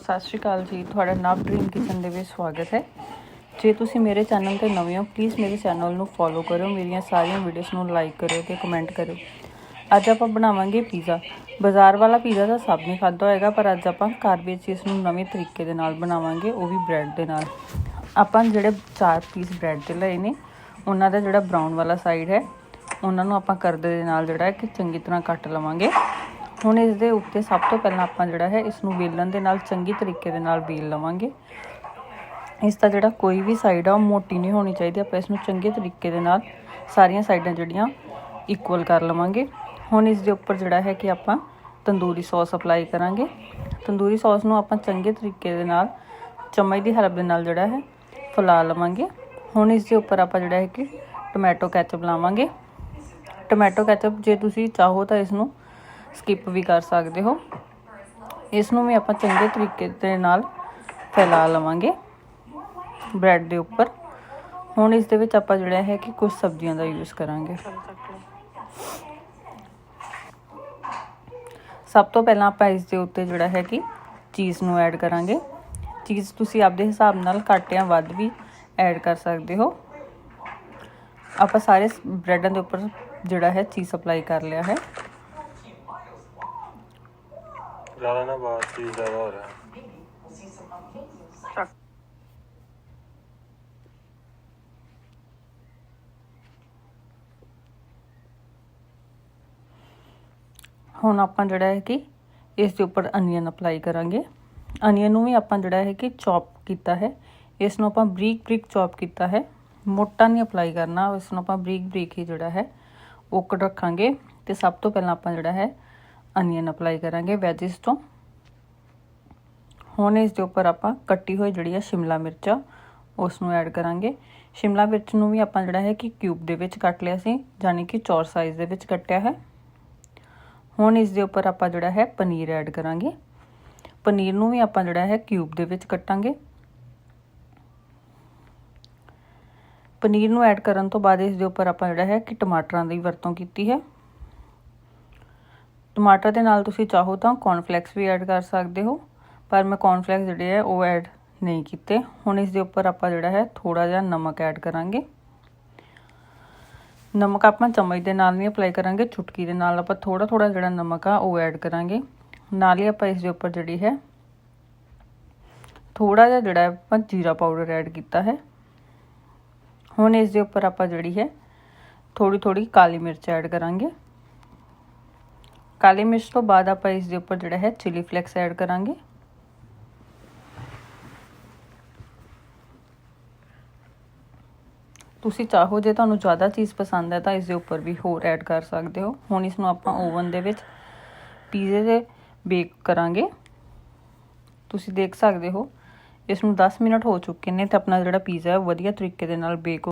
ਸਤਿ ਸ਼੍ਰੀ ਅਕਾਲ ਜੀ। ਤੁਹਾਡਾ ਨਵ ਡ੍ਰੀਮ ਕਿਚਨ ਦੇ ਵਿੱਚ ਸਵਾਗਤ ਹੈ। ਜੇ ਤੁਸੀਂ ਮੇਰੇ ਚੈਨਲ ਤੇ ਨਵੇਂ ਹੋ ਪਲੀਜ਼ ਮੇਰੇ ਚੈਨਲ ਨੂੰ ਫੋਲੋ ਕਰੋ ਮੇਰੀਆਂ ਸਾਰੀਆਂ ਵੀਡੀਓਜ਼ ਨੂੰ ਲਾਈਕ ਕਰਿਓ ਤੇ ਕਮੈਂਟ ਕਰਿਓ। ਅੱਜ ਆਪਾਂ ਬਣਾਵਾਂਗੇ ਪੀਜ਼ਾ ਬਾਜ਼ਾਰ ਵਾਲਾ ਪੀਜ਼ਾ ਤਾਂ ਸਭ ਨੇ ਖਾਧਾ ਹੋਏਗਾ, ਪਰ ਅੱਜ ਆਪਾਂ ਘਰ ਵਿੱਚ ਇਸ ਨੂੰ ਨਵੇਂ ਤਰੀਕੇ ਦੇ ਨਾਲ ਬਣਾਵਾਂਗੇ, ਉਹ ਵੀ ਬ੍ਰੈਡ ਦੇ ਨਾਲ। ਆਪਾਂ ਜਿਹੜੇ ਚਾਰ ਪੀਸ ਬ੍ਰੈਡ ਦੇ ਲਏ ਨੇ, ਉਹਨਾਂ ਦਾ ਜਿਹੜਾ ਬਰਾਊਨ ਵਾਲਾ ਸਾਈਡ ਹੈ, ਉਹਨਾਂ ਨੂੰ ਆਪਾਂ ਕਰਦੇ ਦੇ ਨਾਲ ਜਿਹੜਾ ਕਿ ਚੰਗੀ ਤਰ੍ਹਾਂ ਕੱਟ ਲਵਾਂਗੇ। ਹੁਣ ਇਸ ਦੇ ਉੱਤੇ ਸਭ ਤੋਂ ਪਹਿਲਾਂ ਆਪਾਂ ਜਿਹੜਾ ਹੈ ਇਸ ਨੂੰ ਵੇਲਣ ਦੇ ਨਾਲ ਚੰਗੀ ਤਰੀਕੇ ਦੇ ਨਾਲ ਵੇਲ ਲਵਾਂਗੇ। ਇਸ ਦਾ ਜਿਹੜਾ ਕੋਈ ਵੀ ਸਾਈਡ ਆ, ਉਹ ਮੋਟੀ ਨਹੀਂ ਹੋਣੀ ਚਾਹੀਦੀ। ਆਪਾਂ ਇਸ ਨੂੰ ਚੰਗੇ ਤਰੀਕੇ ਦੇ ਨਾਲ ਸਾਰੀਆਂ ਸਾਈਡਾਂ ਜਿਹੜੀਆਂ ਇਕੁਅਲ ਕਰ ਲਵਾਂਗੇ। ਹੁਣ ਇਸ ਦੇ ਉੱਪਰ ਜਿਹੜਾ ਹੈ ਕਿ ਆਪਾਂ ਤੰਦੂਰੀ ਸੌਸ ਅਪਲਾਈ ਕਰਾਂਗੇ। ਤੰਦੂਰੀ ਸੌਸ ਨੂੰ ਆਪਾਂ ਚੰਗੇ ਤਰੀਕੇ ਦੇ ਨਾਲ ਚਮਚ ਦੀ ਹੈਲਪ ਦੇ ਨਾਲ ਜਿਹੜਾ ਹੈ ਫੈਲਾ ਲਵਾਂਗੇ। ਹੁਣ ਇਸ ਦੇ ਉੱਪਰ ਆਪਾਂ ਜਿਹੜਾ ਹੈ ਕਿ ਟੋਮੈਟੋ ਕੈਚਅਪ ਲਾਵਾਂਗੇ। ਟੋਮੈਟੋ ਕੈਚਅਪ ਜੇ ਤੁਸੀਂ ਚਾਹੋ ਤਾਂ ਇਸ ਨੂੰ ਸਕਿਪ ਵੀ ਕਰ ਸਕਦੇ ਹੋ। ਇਸ ਨੂੰ ਵੀ ਆਪਾਂ ਚੰਗੇ ਤਰੀਕੇ ਦੇ ਨਾਲ ਫੈਲਾ ਲਵਾਂਗੇ ਬ੍ਰੈਡ ਦੇ ਉੱਪਰ। ਹੁਣ ਇਸ ਦੇ ਵਿੱਚ ਆਪਾਂ ਜਿਹੜਾ ਹੈ ਕਿ ਕੁਝ ਸਬਜ਼ੀਆਂ ਦਾ ਯੂਜ਼ ਕਰਾਂਗੇ। ਸਭ ਤੋਂ ਪਹਿਲਾਂ ਆਪਾਂ ਇਸ ਦੇ ਉੱਤੇ ਜਿਹੜਾ ਹੈ ਕਿ ਚੀਜ਼ ਨੂੰ ਐਡ ਕਰਾਂਗੇ। ਚੀਜ਼ ਤੁਸੀਂ ਆਪਦੇ ਹਿਸਾਬ ਨਾਲ ਘੱਟ ਜਾਂ ਵੱਧ ਵੀ ਐਡ ਕਰ ਸਕਦੇ ਹੋ। ਆਪਾਂ ਸਾਰੇ ਬ੍ਰੈਡਾਂ ਦੇ ਉੱਪਰ ਜਿਹੜਾ ਹੈ ਚੀਜ਼ ਸਪਲਾਈ ਕਰ ਲਿਆ ਹੈ। ਜ਼ਿਆਦਾ ਨਾ ਬਾਤ ਚੀਜ਼ ਜ਼ਿਆਦਾ ਹੋ ਰਿਹਾ ਹੁਣ ਆਪਾਂ ਜਿਹੜਾ ਹੈ ਕਿ ਇਸ ਦੇ ਉੱਪਰ ਅਨੀਅਨ ਅਪਲਾਈ ਕਰਾਂਗੇ। ਅਨੀਅਨ ਨੂੰ ਵੀ ਆਪਾਂ ਜਿਹੜਾ ਹੈ ਕਿ ਚੌਪ ਕੀਤਾ ਹੈ। ਇਸ ਨੂੰ ਆਪਾਂ ਬਰੀਕ ਬਰੀਕ ਚੌਪ ਕੀਤਾ ਹੈ। ਮੋਟਾ ਨਹੀਂ ਅਪਲਾਈ ਕਰਨਾ, ਇਸ ਨੂੰ ਆਪਾਂ ਬਰੀਕ ਬਰੀਕ ਹੀ ਜਿਹੜਾ ਹੈ, ਉਹ ਰੱਖਾਂਗੇ। ਤੇ ਸਭ ਤੋਂ ਪਹਿਲਾਂ ਆਪਾਂ ਜਿਹੜਾ ਹੈ ਅਨੀਅਨ ਅਪਲਾਈ ਕਰਾਂਗੇ ਵੈਜਿਸ ਤੋਂ। ਹੁਣ ਇਸ ਦੇ ਉੱਪਰ ਆਪਾਂ ਕੱਟੀ ਹੋਈ ਜਿਹੜੀ ਆ ਸ਼ਿਮਲਾ ਮਿਰਚ ਆ ਉਸ ਨੂੰ ਐਡ ਕਰਾਂਗੇ। ਸ਼ਿਮਲਾ ਮਿਰਚ ਨੂੰ ਵੀ ਆਪਾਂ ਜਿਹੜਾ ਹੈ ਕਿ ਕਿਊਬ ਦੇ ਵਿੱਚ ਕੱਟ ਲਿਆ ਸੀ ਯਾਨੀ ਕਿ ਚੌਰ ਸਾਈਜ਼ ਦੇ ਵਿੱਚ ਕੱਟਿਆ ਹੈ। ਹੁਣ ਇਸ ਦੇ ਉੱਪਰ ਆਪਾਂ ਜਿਹੜਾ ਹੈ ਪਨੀਰ ਐਡ ਕਰਾਂਗੇ। ਪਨੀਰ ਨੂੰ ਵੀ ਆਪਾਂ ਜਿਹੜਾ ਹੈ ਕਿਊਬ ਦੇ ਵਿੱਚ ਕੱਟਾਂਗੇ। ਪਨੀਰ ਨੂੰ ਐਡ ਕਰਨ ਤੋਂ ਬਾਅਦ ਇਸ ਦੇ ਉੱਪਰ ਆਪਾਂ ਜਿਹੜਾ ਹੈ ਕਿ ਟਮਾਟਰਾਂ ਦੀ ਵਰਤੋਂ ਕੀਤੀ ਹੈ। ਟਮਾਟਰ ਦੇ ਨਾਲ ਤੁਸੀਂ ਚਾਹੋ ਤਾਂ ਕੌਰਨਫਲੈਕਸ ਵੀ ਐਡ ਕਰ ਸਕਦੇ ਹੋ, ਪਰ ਮੈਂ ਕੌਰਨਫਲੈਕਸ ਜਿਹੜੇ ਹੈ ਉਹ ਐਡ ਨਹੀਂ ਕੀਤੇ। ਹੁਣ ਇਸ ਦੇ ਉੱਪਰ ਆਪਾਂ ਜਿਹੜਾ ਹੈ ਥੋੜਾ ਜਿਹਾ ਨਮਕ ਐਡ ਕਰਾਂਗੇ। ਨਮਕ ਆਪਾਂ ਚਮਚ ਦੇ ਨਾਲ ਨਹੀਂ ਅਪਲਾਈ ਕਰਾਂਗੇ, ਚੁਟਕੀ ਦੇ ਨਾਲ ਆਪਾਂ ਥੋੜਾ ਥੋੜਾ ਜਿਹੜਾ ਨਮਕ ਆ ਉਹ ਐਡ ਕਰਾਂਗੇ। ਨਾਲ ਹੀ ਆਪਾਂ ਇਸ ਦੇ ਉੱਪਰ ਜਿਹੜੀ ਹੈ ਥੋੜਾ ਜਿਹਾ ਜਿਹੜਾ ਆਪਾਂ ਜੀਰਾ ਪਾਊਡਰ ਐਡ ਕੀਤਾ ਹੈ। ਹੁਣ ਇਸ ਦੇ ਉੱਪਰ ਆਪਾਂ ਜਿਹੜੀ ਹੈ ਥੋੜੀ ਥੋੜੀ ਕਾਲੀ ਮਿਰਚ ਐਡ ਕਰਾਂਗੇ। ਕਾਲੀ ਮਿਰਚ ਤੋਂ ਬਾਅਦ ਆਪਾਂ ਇਸ ਦੇ ਉੱਪਰ ਜਿਹੜਾ ਹੈ ਚਿਲੀ ਫਲੇਕਸ ਐਡ ਕਰਾਂਗੇ। ਤੁਸੀਂ ਚਾਹੋ ਜੇ ਤੁਹਾਨੂੰ ਜ਼ਿਆਦਾ ਚੀਜ਼ ਪਸੰਦ ਹੈ ਤਾਂ ਇਸ ਦੇ ਉੱਪਰ ਵੀ ਹੋਰ ਐਡ ਕਰ ਸਕਦੇ ਹੋ। ਹੁਣ ਇਸ ਨੂੰ ਆਪਾਂ ਓਵਨ ਦੇ ਵਿੱਚ ਪੀਜ਼ੇ ਦੇ ਬੇਕ ਕਰਾਂਗੇ। ਤੁਸੀਂ ਦੇਖ ਸਕਦੇ ਹੋ ਇਸ ਨੂੰ 10 ਮਿੰਟ ਹੋ ਚੁੱਕੇ ਨੇ ਤੇ ਆਪਣਾ ਜਿਹੜਾ ਪੀਜ਼ਾ ਹੈ ਵਧੀਆ ਤਰੀਕੇ ਦੇ ਨਾਲ ਬੇਕ